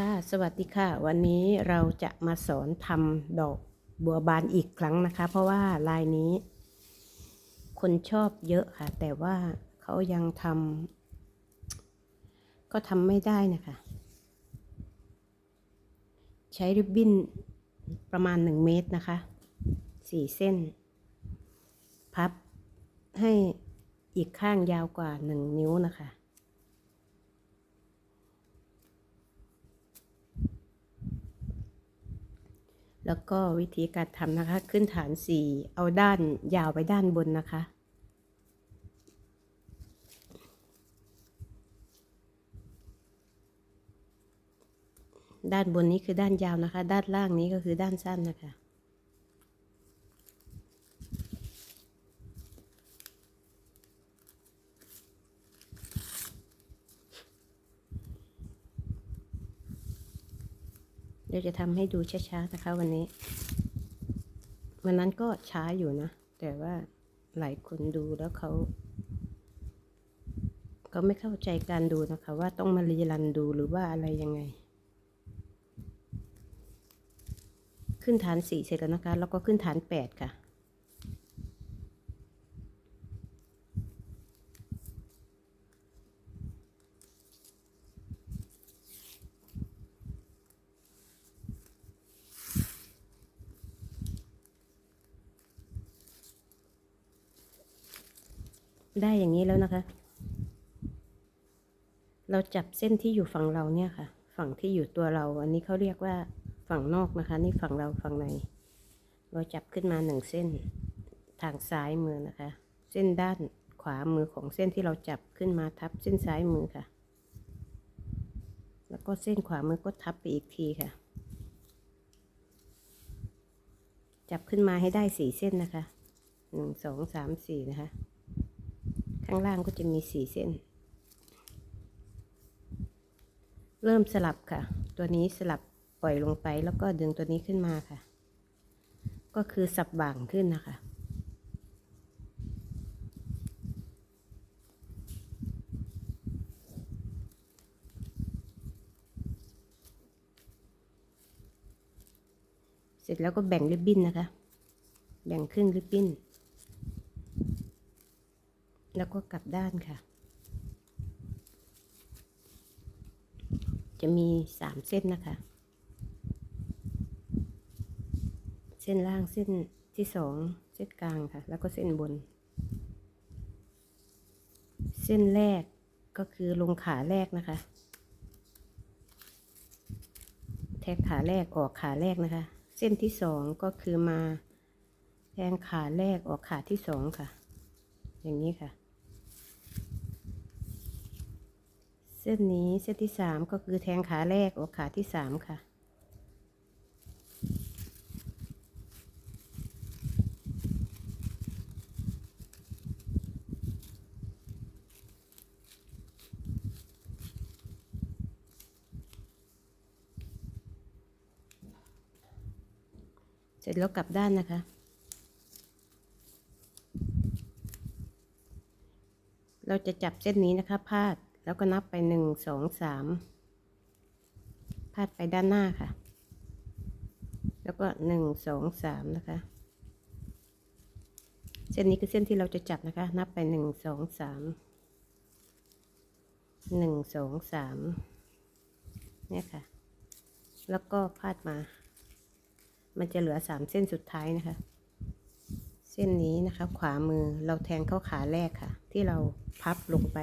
ค่ะสวัสดีค่ะ วันนี้เราจะมาสอนทำดอกบัวบานอีกครั้งนะคะ เพราะว่าลายนี้ คนชอบเยอะค่ะ แต่ว่าเขายังทำก็ทำไม่ได้นะคะ ใช้ริบบิ้นประมาณ 1 เมตรนะคะ4เส้น พับให้อีกข้างยาวกว่า 1 นิ้วนะคะ แล้วก็วิธีการทำนะคะ ขึ้นฐานสี่เอาด้านยาวไปด้านบนนะคะ ด้านบนนี้คือด้านยาวนะคะ ด้านล่างนี้ก็คือด้านสั้นนะคะ ดี๋ยวจะทำให้ดูช้าๆนะคะวันนี้วันนั้นก็ช้าอยู่นะ แต่ว่าหลายคนดูแล้วเขาเขาไม่เข้าใจการดูนะคะ ว่าต้องมารีรันดูหรือว่าอะไรยังไง ขึ้นฐานสี่เสร็จแล้วนะคะ แล้วก็ขึ้นฐานแปดค่ะ ได้อย่างนี้แล้วนะคะ เราจับเส้นที่อยู่ฝั่งเราเนี่ยค่ะ ฝั่งที่อยู่ตัวเรา อันนี้เขาเรียกว่าฝั่งนอกนะคะ นี่ฝั่งเราฝั่งใน เราจับขึ้นมาหนึ่งเส้น ทางซ้ายมือนะคะ เส้นด้านขวามือของเส้นที่เราจับขึ้นมาทับเส้นซ้ายมือค่ะ แล้วก็เส้นขวามือก็ทับไปอีกทีค่ะ จับขึ้นมาให้ได้สี่เส้นนะคะหนึ่งสองสามสี่นะคะางล่างก็จะมีสี่เส้น เริ่มสลับค่ะ ตัวนี้สลับปล่อยลงไปแล้วก็ดึงตัวนี้ขึ้นมาค่ะ ก็คือสับบ่างขึ้นนะคะเสร็จแล้วก็แบ่งริบบิ้นนะคะ แบ่งครึ่งริบบิ้น แล้วก็กลับด้านค่ะ จะมีสามเส้นนะคะ เส้นล่างเส้นที่สองเส้นกลางค่ะ แล้วก็เส้นบน เส้นแรกก็คือลงขาแรกนะคะ แทงขาแรกออกขาแรกนะคะ เส้นที่สองก็คือมาแทงขาแรกออกขาที่สองค่ะ อย่างนี้ค่ะ เส้นนี้เส้นที่สามก็คือแทงขาแรกออกขาที่สามค่ะ เสร็จแล้วกลับด้านนะคะ เราจะจับเส้นนี้นะคะพาด แล้วก็นับไปหนึ่งสองสามพาดไปด้านหน้าค่ะ แล้วก็หนึ่งสองสามนะคะ เส้นนี้คือเส้นที่เราจะจับนะคะ นับไปหนึ่งสองสามหนึ่งสองสามเนี่ยค่ะ แล้วก็พาดมา มันจะเหลือสามเส้นสุดท้ายนะคะ เส้นนี้นะคะ ขวามือเราแทงเข้าขาแรกค่ะ ที่เราพับลงไป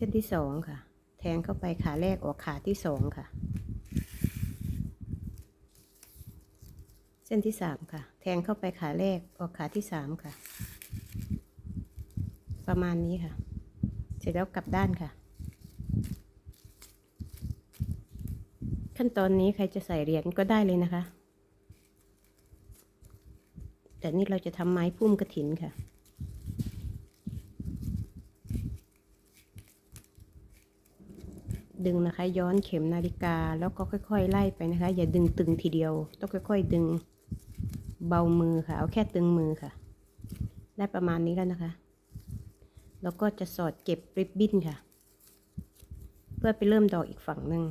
เส้นที่สองค่ะ แทงเข้าไปขาแรกออกขาที่สองค่ะ เส้นที่สามค่ะ แทงเข้าไปขาแรกออกขาที่สามค่ะ ประมาณนี้ค่ะ เสร็จแล้วกลับด้านค่ะ ขั้นตอนนี้ใครจะใส่เหรียญก็ได้เลยนะคะ แต่นี่เราจะทำไม้พุ่มกระถินค่ะ ดึงนะคะ ย้อนเข็มนาฬิกาแล้วก็ค่อย ๆ ไล่ไปนะคะ อย่าดึงตึงทีเดียว ต้องค่อย ๆ ดึงเบามือค่ะ เอาแค่ตึงมือค่ะ ได้ประมาณนี้แล้วนะคะ แล้วก็จะสอดเก็บริบบิ้นค่ะ เพื่อไปเริ่มดอกอีกฝั่งหนึ่ง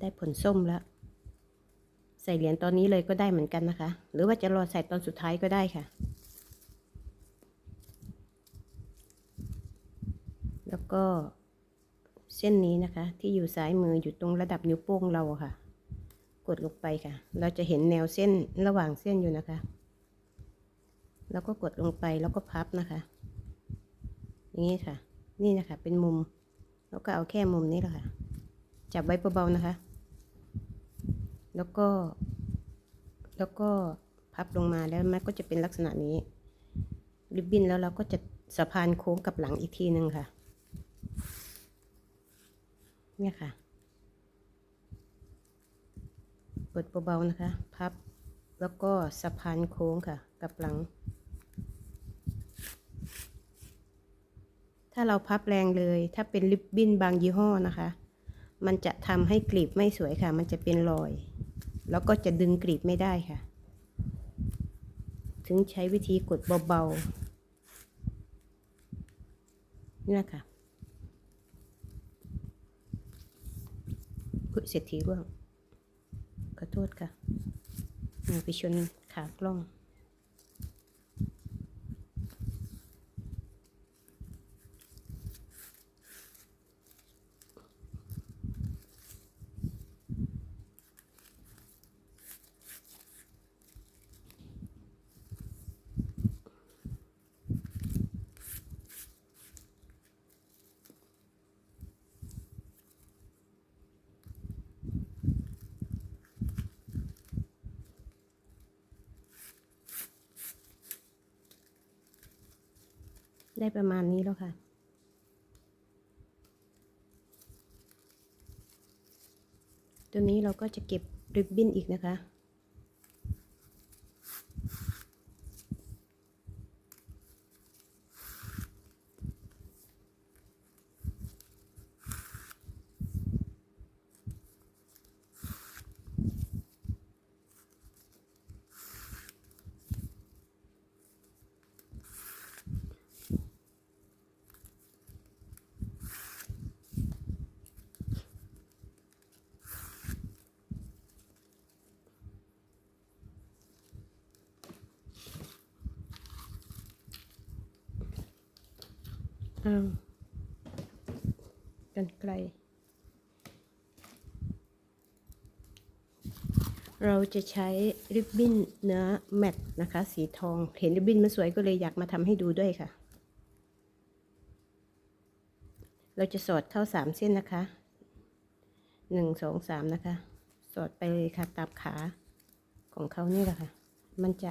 ได้ผลส้มแล้ว ใส่เหรียญตอนนี้เลยก็ได้เหมือนกันนะคะ หรือว่าจะรอใส่ตอนสุดท้ายก็ได้ค่ะ แล้วก็เส้นนี้นะคะ ที่อยู่ซ้ายมืออยู่ตรงระดับนิ้วโป้งเราค่ะ กดลงไปค่ะ เราจะเห็นแนวเส้นระหว่างเส้นอยู่นะคะ แล้วก็กดลงไปแล้วก็พับนะคะ อย่างนี้ค่ะ นี่นะคะเป็นมุม แล้วก็เอาแค่มุมนี้แหละค่ะ จับไว้เบาๆนะคะ แล้วก็ แล้วก็พับลงมาแล้วมันก็จะเป็นลักษณะนี้ ริบบิ้นแล้วเราก็จะสะพานโค้งกับหลังอีกทีหนึ่งค่ะ เนี่ยค่ะกดเบาๆนะคะ พับ แล้วก็สะพานโค้งค่ะ กับหลัง ถ้าเราพับแรงเลย ถ้าเป็นริบบิ้นบางยี่ห้อนะคะ มันจะทำให้กลีบไม่สวยค่ะ มันจะเป็นรอย แล้วก็จะดึงกรีบไม่ได้ค่ะ ถึงใช้วิธีกดเบาๆ นี่นะคะอุ๊ยเศรษฐีร่วงขอโทษค่ะ ไปชนขากล้อง ได้ประมาณนี้แล้วค่ะตัวนี้เราก็จะเก็บริบบิ้นอีกนะคะ อ้าวกันไกล เราจะใช้ริบบิ้นเนื้อแมตนะคะ สีทอง เห็นริบบิ้นมันสวยก็เลยอยากมาทำให้ดูด้วยค่ะ เราจะสอดเข้าสามเส้นนะคะหนึ่งสองสามนะคะ สอดไปเลยค่ะตามขาของเขานี่แหละค่ะ มันจะ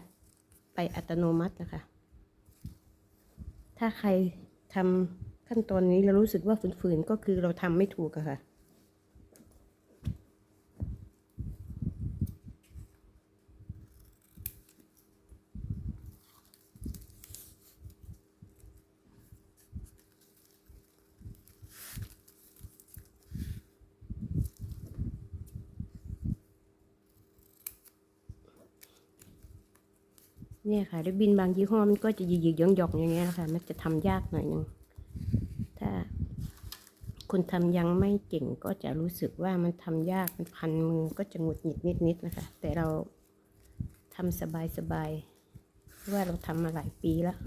ไปอัตโนมัตินะคะ ถ้าใคร ทำขั้นตอนนี้เรารู้สึกว่าฝืนๆก็คือเราทำไม่ถูกอะค่ะ เนี่ยค่ะแล้วบินบางยี่ห้อมันก็จะหยิกๆย่องๆอย่างเงี้ยนะคะมันจะทำยากหน่อยนึงถ้าคนทำยังไม่เก่งก็จะรู้สึกว่ามันทำยากมันพันมือก็จะหงุดหงิดนิดๆนะคะ แต่เราทำสบายๆเพราะว่าเราทำมาหลายปีแล้ว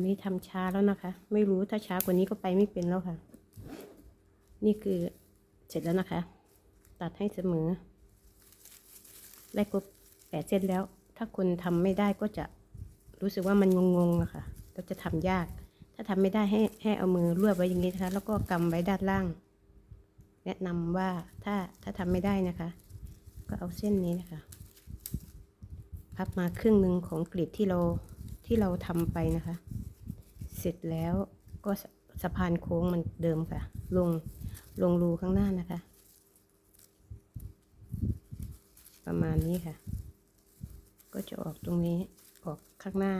นนี้ทำช้าแล้วนะคะ ไม่รู้ถ้าช้ากว่านี้ก็ไปไม่เป็นแล้วค่ะ นี่คือเสร็จแล้วนะคะ ตัดให้เสมอได้ครบแปดเส้นแล้ว ถ้าคนทำไม่ได้ก็จะรู้สึกว่ามันงงๆอะค่ะก็จะทำยาก ถ้าทำไม่ได้ให้ให้เอามือรวบไว้อย่างนี้นะคะ แล้วก็กำไว้ด้านล่าง แนะนำว่าถ้าถ้าทำไม่ได้นะคะ ก็เอาเส้นนี้นะคะพับมาครึ่งหนึ่งของกลีบที่เราที่เราทำไปนะคะ เสร็จแล้วก็สะพานโค้งมันเดิมค่ะ ลงลงรูข้างหน้านะคะ ประมาณนี้ค่ะ ก็จะออกตรงนี้ออกข้างหน้า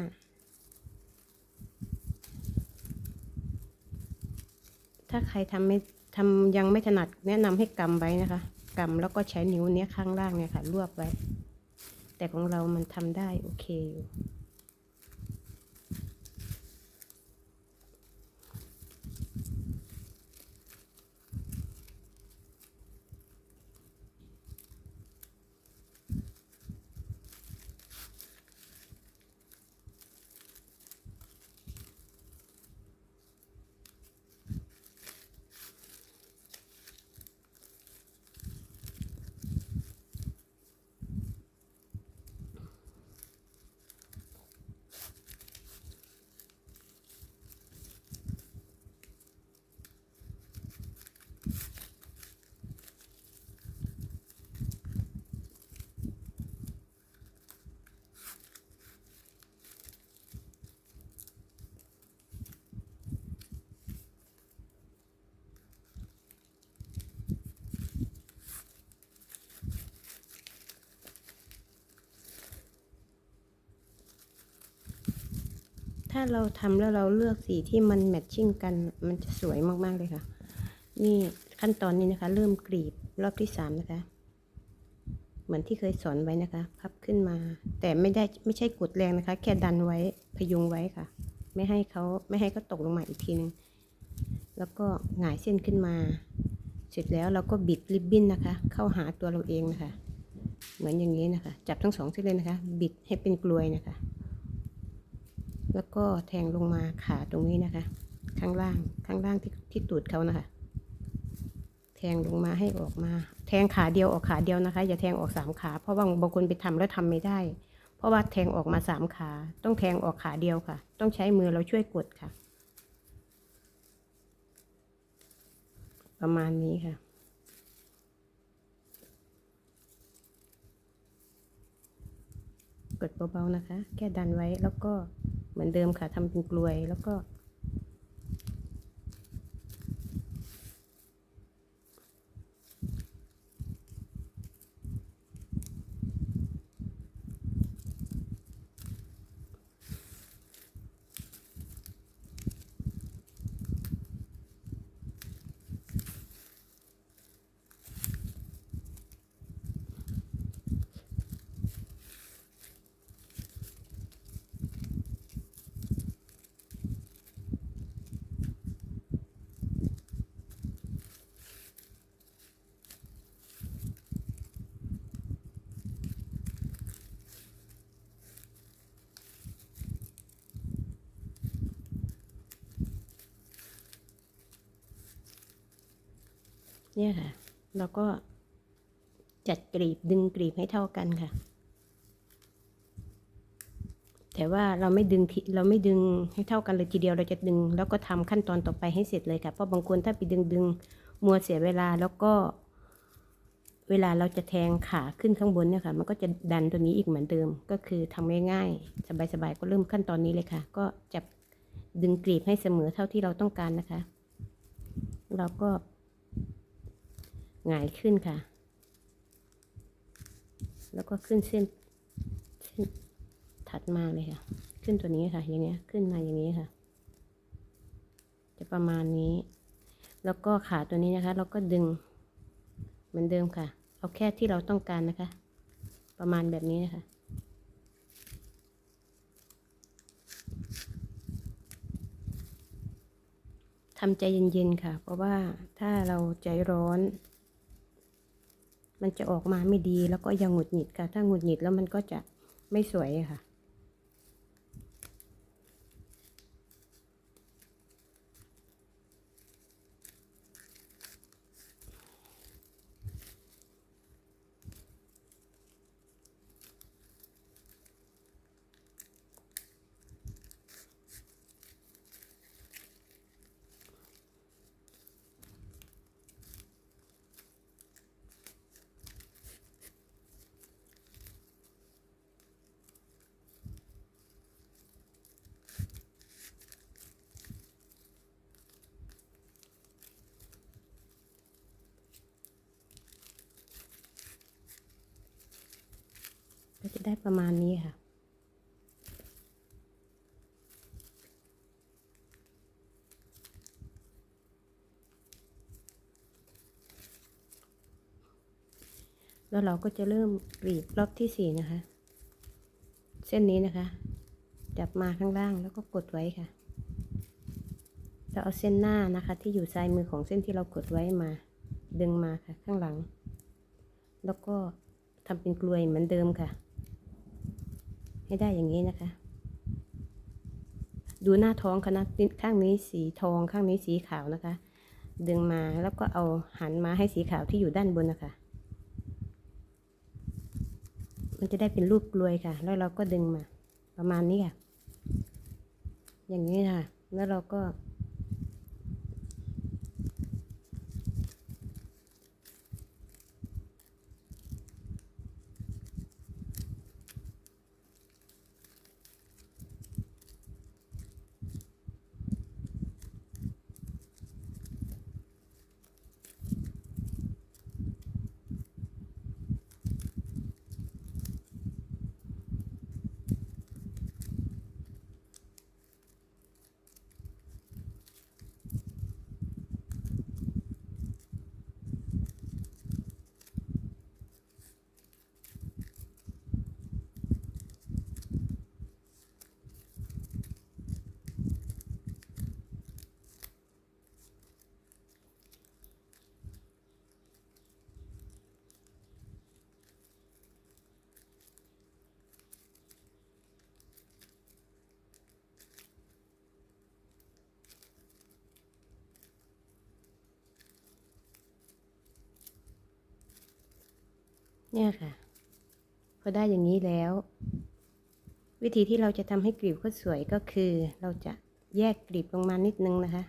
ถ้าใครทำไม่ทำยังไม่ถนัดแนะนำให้กำไว้นะคะกำแล้วก็ใช้นิ้วเนี้ยข้างล่างเนี่ยค่ะ รวบไว้ แต่ของเรามันทำได้โอเคอยู่าเราทำแล้วเราเลือกสีที่มันแมทชิ่งกันมันจะสวยมาก ๆ เลยค่ะ นี่ขั้นตอนนี้นะคะ เริ่มกรีบรอบที่สามนะคะ เหมือนที่เคยสอนไว้นะคะ พับขึ้นมา แต่ไม่ได้ไม่ใช่กดแรงนะคะ แค่ดันไว้พยุงไว้ค่ะ ไม่ให้เขาไม่ให้เขาตกลงมาอีกทีนึง แล้วก็หงายเส้นขึ้นมา เสร็จแล้วเราก็บิดริบบิ้นนะคะ เข้าหาตัวเราเองนะคะ เหมือนอย่างนี้นะคะ จับทั้งสองเส้นเลยนะคะ บิดให้เป็นกลวยนะคะ แล้วก็แทงลงมาขาตรงนี้นะคะ ข้างล่างข้างล่างที่ที่ตูดเขานะคะ แทงลงมาให้ออกมา แทงขาเดียวออกขาเดียวนะคะ อย่าแทงออกสามขา เพราะว่าบางคนไปทำแล้วทำไม่ได้ เพราะว่าแทงออกมาสามขา ต้องแทงออกขาเดียวค่ะ ต้องใช้มือเราช่วยกดค่ะ ประมาณนี้ค่ะกดเบาๆนะคะ แค่ดันไว้แล้วก็ เหมือนเดิมค่ะทำเป็นกลวยแล้วก็ เนี่ยค่ะ เราก็จัดกรีบดึงกรีบให้เท่ากันค่ะ แต่ว่าเราไม่ดึงทีเราไม่ดึงให้เท่ากันเลยทีเดียวเราจะดึง แล้วก็ทำขั้นตอนต่อไปให้เสร็จเลยค่ะเพราะบางคนถ้าไปดึงดึงมัวเสียเวลาแล้วก็ เวลาเราจะแทงขาขึ้นข้างบนเนี่ยค่ะ มันก็จะดันตัวนี้อีกเหมือนเดิม ก็คือทำง่ายๆสบายๆก็เริ่มขั้นตอนนี้เลยค่ะ ก็จับดึงกรีบให้เสมอเท่าที่เราต้องการนะคะ เราก็ หงายขึ้นค่ะ แล้วก็ขึ้นเส้นเส้นถัดมาเลยค่ะ ขึ้นตัวนี้ค่ะ อย่างเงี้ย ขึ้นมาอย่างนี้ค่ะ จะประมาณนี้ แล้วก็ขาตัวนี้นะคะ เราก็ดึงเหมือนเดิมค่ะ เอาแค่ที่เราต้องการนะคะ ประมาณแบบนี้นะคะทำใจเย็นๆค่ะ เพราะว่าถ้าเราใจร้อน มันจะออกมาไม่ดีแล้วก็ยังหงุดหงิดค่ะ ถ้าหงุดหงิดแล้วมันก็จะไม่สวยค่ะ ได้ประมาณนี้ค่ะ แล้วเราก็จะเริ่มกรีดรอบที่สี่นะคะ เส้นนี้นะคะ จับมาข้างล่างแล้วก็กดไว้ค่ะเราเอาเส้นหน้านะคะ ที่อยู่ซ้ายมือของเส้นที่เรากดไว้มา ดึงมาค่ะข้างหลัง แล้วก็ทำเป็นกลวยเหมือนเดิมค่ะ ให้ได้อย่างนี้นะคะ ดูหน้าท้องคณะข้างนี้สีทองข้างนี้สีขาวนะคะ ดึงมาแล้วก็เอาหันมาให้สีขาวที่อยู่ด้านบนนะคะ มันจะได้เป็นรูปกลวยค่ะ แล้วเราก็ดึงมา ประมาณนี้ค่ะ อย่างนี้ค่ะ แล้วเราก็ เนี่ยค่ะ พอได้อย่างนี้แล้ว วิธีที่เราจะทำให้กลีบก็สวยก็คือ เราจะแยกกลีบลงมานิดนึงนะคะ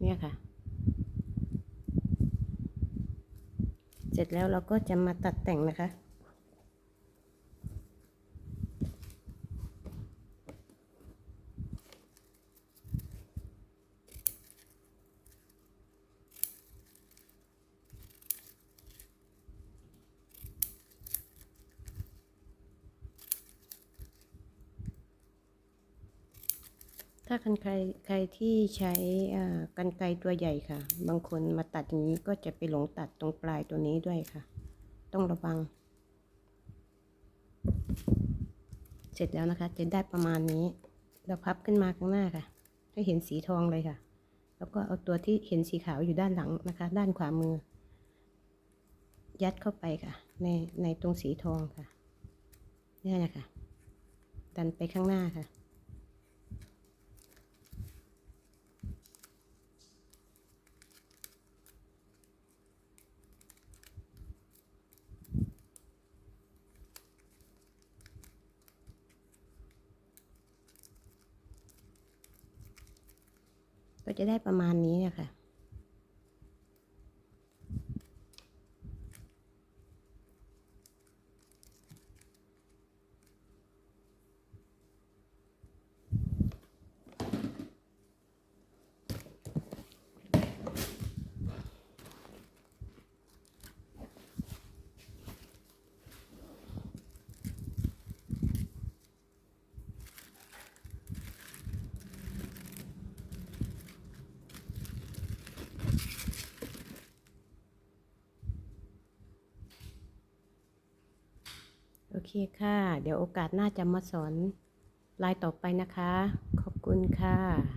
เนี่ยค่ะ เสร็จแล้วเราก็จะมาตัดแต่งนะคะ ถ้ากันไกรใครที่ใช้กันไกตัวใหญ่ค่ะ บางคนมาตัดอย่างนี้ก็จะไปหลงตัดตรงปลายตัวนี้ด้วยค่ะ ต้องระวัง เสร็จแล้วนะคะ จะได้ประมาณนี้ เราพับขึ้นมาข้างหน้าค่ะ ให้เห็นสีทองเลยค่ะ แล้วก็เอาตัวที่เห็นสีขาวอยู่ด้านหลังนะคะ ด้านขวามือ ยัดเข้าไปค่ะ ในในตรงสีทองค่ะนี่นะคะดันไปข้างหน้าค่ะ ก็ จะได้ประมาณนี้นะคะ เคค่ะ เดี๋ยวโอกาสหน้าจะมาสอนลายต่อไปนะคะ ขอบคุณค่ะ